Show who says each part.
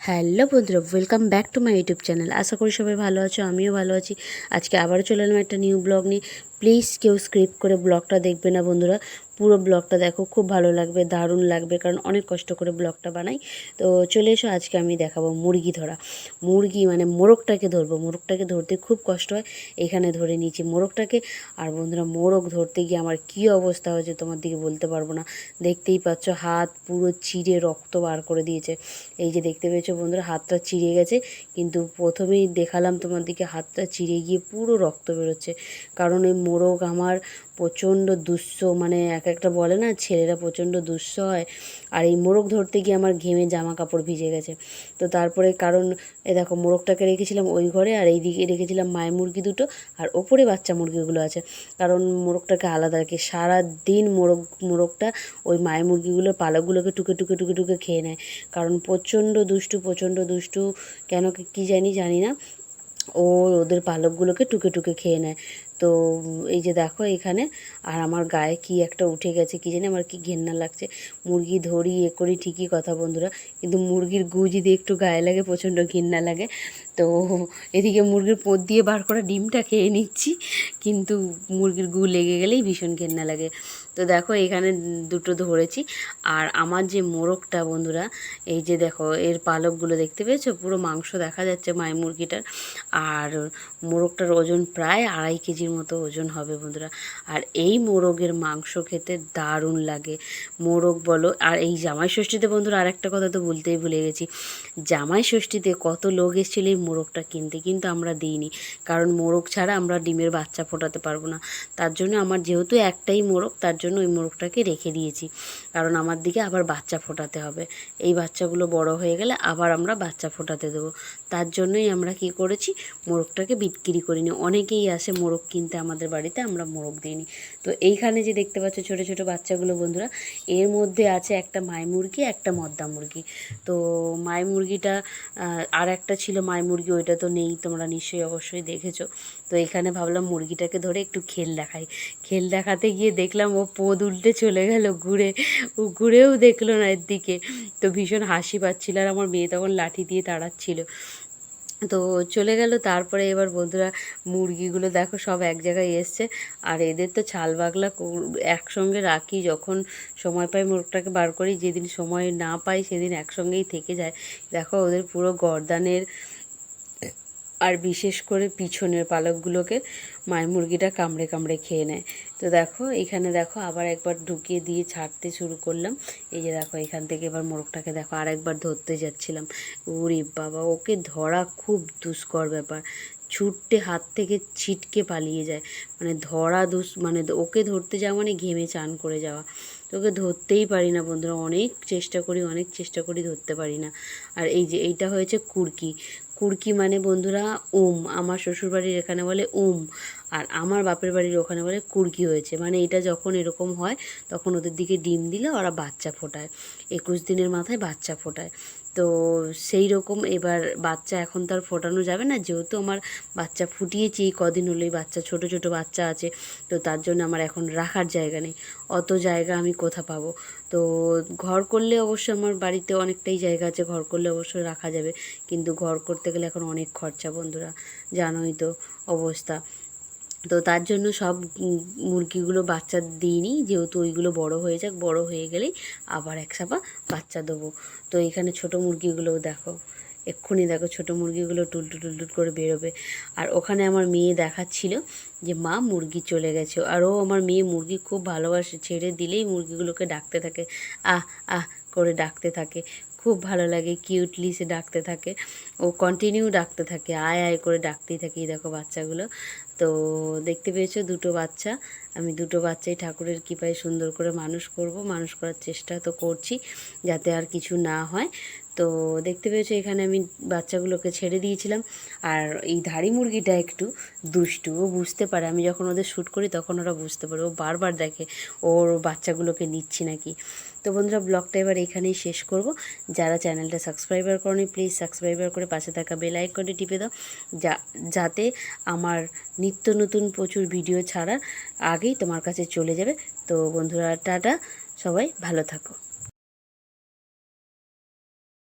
Speaker 1: Hello বন্ধুরা welcome back to my YouTube channel আশা করি সবাই ভালো আছো, আমিও ভালো আছি। আজকে আবারও চলে এলাম একটা নিউ ব্লগ নিয়ে। প্লিজ কেউ স্ক্রিপ্ট করে ব্লগটা দেখবে না বন্ধুরা। পুরো ব্লগটা দেখো, খুব ভালো লাগবে, দারুণ লাগবে, কারণ অনেক কষ্ট করে ব্লগটা বানাই। তো চলে এসো, আজকে আমি দেখাবো মুরগি ধরা। মুরগি মানে মোরগটাকে ধরবো। মোরগটাকে ধরতে খুব কষ্ট হয়। এখানে ধরে নিয়েছি মোরগটাকে। আর বন্ধুরা, মোরগ ধরতে গিয়ে আমার কী অবস্থা হয়েছে তোমার দিকে বলতে পারব না। দেখতেই পাচ্ছ, হাত পুরো চিড়ে রক্ত বার করে দিয়েছে। এই যে দেখতে পেয়েছ বন্ধুরা, হাতটা চিড়ে গেছে। কিন্তু প্রথমেই দেখালাম তোমার দিকে, হাতটা চিড়ে গিয়ে পুরো রক্ত বেরোচ্ছে। কারণ এই মোরগ আমার প্রচণ্ড দুঃস্ব মানে এক একটা বলে না, ছেলেরা প্রচণ্ড দুঃস্ব হয়। আর এই মোরগ ধরতে গিয়ে আমার ঘেমে জামা কাপড় ভিজে গেছে। তো তারপরে কারণ, এ দেখো, মোরগটাকে রেখেছিলাম ওই ঘরে, আর এই দিকে রেখেছিলাম মায়ের মুরগি দুটো, আর ওপরে বাচ্চা মুরগিগুলো আছে। কারণ মোরগটাকে আলাদা রাখি সারা দিন মোরগ, মোরগটা ওই মায়ের মুরগিগুলোর পালকগুলোকে টুকে টুকে টুকে টুকে খেয়ে নেয়। কারণ প্রচণ্ড দুষ্টু প্রচণ্ড দুষ্টু, কেন কি জানি জানি না। ও ওদের পালকগুলোকে টুকে টুকে খেয়ে নেয়। তো এই যে দেখো এখানে, আর আমার গায়ে কি একটা উঠে গেছে কি জানি, আমার কি ঘেন্না লাগছে। মুরগি ধরি, এ করি, ঠিকই কথা বন্ধুরা। কিন্তু মুরগির গু যদি একটু গায়ে লাগে, প্রচণ্ড ঘেন্না লাগে। তো এদিকে মুরগির পোদ দিয়ে বার করা ডিমটা খেয়ে নিচ্ছি, কিন্তু মুরগির গু লেগে গেলেই ভীষণ ঘেন্না লাগে। তো দেখো এখানে দুটো ধরেছি, আর আমার যে মোরগটা বন্ধুরা, এই যে দেখো এর পালকগুলো দেখতে পেয়েছ? পুরো মাংস দেখা যাচ্ছে মায়ের মুরগিটার। আর মোরগটার ওজন প্রায় আড়াই কেজির মতো ওজন হবে বন্ধুরা। আর এই মোরগের মাংস খেতে দারুণ লাগে। মোরগ বলো, আর এই জামাই ষষ্ঠীতে বন্ধুরা আরেকটা কথা তো বলতেই ভুলে গেছি। জামাই ষষ্ঠীতে কত লোক এসেছিল এই মোরগটা কিনতে, কিন্তু আমরা দিইনি। কারণ মোরগ ছাড়া আমরা ডিমের বাচ্চা ফোটাতে পারব না। তার জন্য আমার যেহেতু একটাই মোরগ, তার জন্য ওই মোরগটাকে রেখে দিয়েছি। কারণ আমার দিকে আবার বাচ্চা ফোটাতে হবে। এই বাচ্চাগুলো বড় হয়ে গেলে আবার আমরা বাচ্চা ফোটাতে দেবো। তার জন্যই আমরা কি করেছি, মোরগটাকে বিক্রি করিনি। অনেকেই আসে মোরগ কিনতে আমাদের বাড়িতে, আমরা মোরগ দিইনি। তো এইখানে যে দেখতে পাচ্ছ ছোটো ছোটো বাচ্চাগুলো বন্ধুরা, এর মধ্যে আছে একটা মাই মুরগি, একটা মদ্দা মুরগি। তো মাই মুরগিটা আর একটা ছিল মাই মুরগি ওইটা তো নেই, তোমরা নিশ্চয়ই অবশ্যই দেখেছ। তো এখানে ভাবলাম মুরগিটাকে ধরে একটু খেল দেখাই। খেল দেখাতে গিয়ে দেখলাম ও পোদ উল্টে চলে গেল ঘুরে। ও ঘুরেও দেখল না এর দিকে তো ভীষণ হাসি পাচ্ছিল আর আমার মেয়ে তখন লাঠি দিয়ে তাড়াচ্ছিল। তো চলে গেল। তারপরে এবার বন্ধুরা মুরগিগুলো দেখো সব এক জায়গায় এসছে। আর এদের তো ছাল বাগলা একসঙ্গে রাখি যখন সময় পাই মুরগটাকে বার করি, যেদিন সময় না পাই সেদিন একসঙ্গেই থেকে যায়। দেখো ওদের পুরো গরদানের আর বিশেষ করে পিছনের পালকগুলোকে মায়ের মুরগিটা কামড়ে কামড়ে খেয়ে নেয়। তো দেখো, এখানে দেখো আবার একবার ঢুকিয়ে দিয়ে ছাড়তে শুরু করলাম। এই যে দেখো, এখান থেকে এবার মোরগটাকে দেখো আর একবার ধরতে যাচ্ছিলাম। ওরে বাবা, ওকে ধরা খুব দুষ্কর ব্যাপার। ছুটতে হাত থেকে ছিটকে পালিয়ে যায়। মানে ধরা দুস মানে ওকে ধরতে যাওয়া মানে ঘেমে চান করে যাওয়া। তো ওকে ধরতেই পারি না বন্ধুরা, অনেক চেষ্টা করি, অনেক চেষ্টা করি ধরতে পারি না। আর এই যে এইটা হয়েছে কুরকি কুরকি মানে বন্ধুরা উম আমার শ্বশুরবাড়ির এখানে বলে ওম আর আমার বাপের বাড়ির ওখানে বলে কুর্কি হয়েছে। মানে এটা যখন এরকম হয়, তখন ওদের দিকে ডিম দিলে ওরা বাচ্চা ফোটায়। একুশ দিনের মাথায় বাচ্চা ফোটায়। তো সেই রকম এবার বাচ্চা এখন তার ফোটানো যাবে না। যেহেতু আমার বাচ্চা ফুটিয়েছি এই কদিন হলেই বাচ্চা, ছোট ছোট বাচ্চা আছে, তো তার জন্য আমার এখন রাখার জায়গা নেই। অত জায়গা আমি কোথা পাবো? তো ঘর করলে অবশ্য আমার বাড়িতে অনেকটাই জায়গা আছে, ঘর করলে অবশ্যই রাখা যাবে। কিন্তু ঘর করতে গেলে এখন অনেক খরচা বন্ধুরা, জানোই তো অবস্থা। তো তার জন্য সব মুরগিগুলো বাচ্চা দিইনি, যেহেতু ওইগুলো বড় হয়ে যাক, বড় হয়ে গেলেই আবার এক সাপা বাচ্চা দেবো। তো এখানে ছোট মুরগিগুলোও দেখো, এক্ষুনি দেখো ছোটো মুরগিগুলো টুলটু টুলটুট করে বেরোবে। আর ওখানে আমার মেয়ে দেখাচ্ছিল যে, মা, মুরগি চলে গেছে। আর ও আমার মেয়ে মুরগি খুব ভালোবাসে, ছেড়ে দিলেই মুরগিগুলোকে ডাকতে থাকে, আহ আহ করে ডাকতে থাকে। খুব ভালো লাগে কিউটলি সে ডাকতে থাকে। ও কন্টিনিউ ডাকতে থাকে, আয় আয় করে ডাকতেই থাকে দেখো বাচ্চাগুলো। তো দেখতে পেয়েছ দুটো বাচ্চা। আমি দুটো বাচ্চাই ঠাকুরের কৃপায় সুন্দর করে মানুষ করব। মানুষ করার চেষ্টা তো করছি যাতে আর কিছু না হয়। তো দেখতে পেয়েছ এখানে আমি বাচ্চাগুলোকে ছেড়ে দিয়েছিলাম। আর এই ধাড়ি মুরগিটা একটু দুষ্টু, ও বুঝতে পারে। আমি যখন ওদের শ্যুট করি তখন ওরা বুঝতে পারে। ও বারবার দেখে, ওর বাচ্চাগুলোকে নিচ্ছি নাকি। তো বন্ধুরা, ব্লগটা এবার এখানেই শেষ করব। যারা চ্যানেলটা সাবস্ক্রাইবার করেনি প্লিজ সাবস্ক্রাইবার করে পাশে থাকা বেল আইকনটি টিপে দাও। যা, যাতে আমার নিত্য নতুন প্রচুর ভিডিও ছাড়ার আগেই তোমার কাছে চলে যাবে। তো বন্ধুরা, টাটা। সবাই ভালো থাকো।